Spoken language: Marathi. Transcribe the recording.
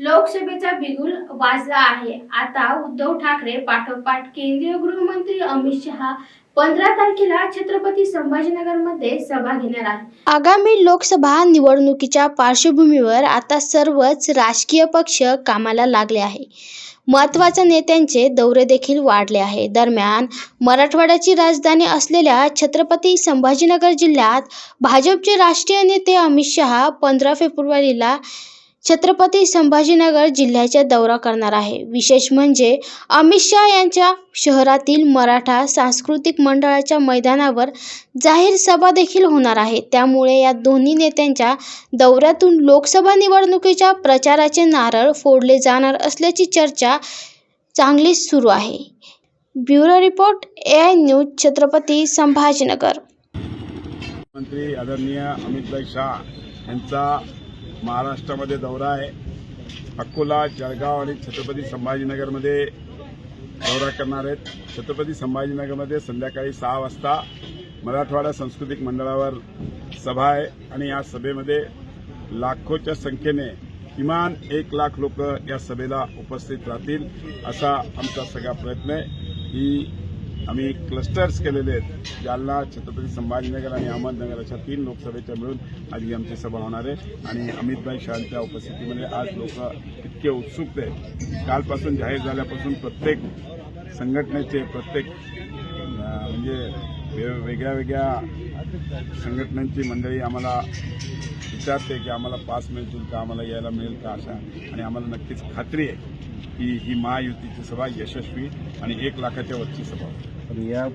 लोकसभेचा बिगुल वाजला आहे. आता उद्धव ठाकरे पाठोपाठ केंद्रीय गृहमंत्री अमित शहा पंधरा तारखेला छत्रपती संभाजीनगरमध्ये सभा घेणार आहे आगामी लोकसभा निवडणुकीच्या पार्श्वभूमीवर आता सर्वच राजकीय पक्ष कामाला लागले आहे. महत्त्वाच्या नेत्यांचे दौरे देखील वाढले आहे. दरम्यान मराठवाड्याची राजधानी असलेल्या छत्रपती संभाजीनगर जिल्ह्यात भाजपचे राष्ट्रीय नेते अमित शहा पंधरा फेब्रुवारीला छत्रपती संभाजीनगर जिल्ह्याचा दौरा करणार आहे. विशेष म्हणजे अमित शहा यांच्या शहरातील मराठा सांस्कृतिक मंडळाच्या मैदानावर जाहीर सभा देखील होणार आहे. त्यामुळे या दोन्ही नेत्यांच्या दौऱ्यातून लोकसभा निवडणुकीच्या प्रचाराचे नारळ फोडले जाणार असल्याची चर्चा चांगलीच सुरू आहे. Bureau report A I news Chhatrapati Sambhajinagar. मंत्री आदरणीय अमितभाई शहा यांचा महाराष्ट्रामध्ये दौरा आहे. अकोला जळगाव आणि छत्रपती संभाजीनगरमध्ये दौरा करणार आहेत. छत्रपती संभाजीनगरमध्ये संध्याकाळी सहा वाजता मराठवाडा सांस्कृतिक मंडळावर सभा आहे आणि या सभेमध्ये लाखोच्या संख्येने किमान एक लाख लोक या सभेला उपस्थित राहतील असा आमचा सगळा प्रयत्न आहे. ही आम्ही क्लस्टर्स केलेले आहेत. जालना छत्रपती संभाजीनगर आणि अहमदनगर अशा तीन लोकसभेच्या मिळून आज ही आमची सभा होणार आहे. आणि अमितभाई शहांच्या उपस्थितीमध्ये आज लोक इतके उत्सुक आहेत. कालपासून जाहीर झाल्यापासून प्रत्येक संघटनेचे प्रत्येक म्हणजे वे- वेगळ्या वेगळ्या संघटनांची मंडळी आम्हाला विचारते की आम्हाला पास मिळतील का आम्हाला यायला मिळेल का अशा. आणि आम्हाला नक्कीच खात्री आहे. की ही महायुतीची सभा यशस्वी आणि एक लाखाच्या वरची सभा. या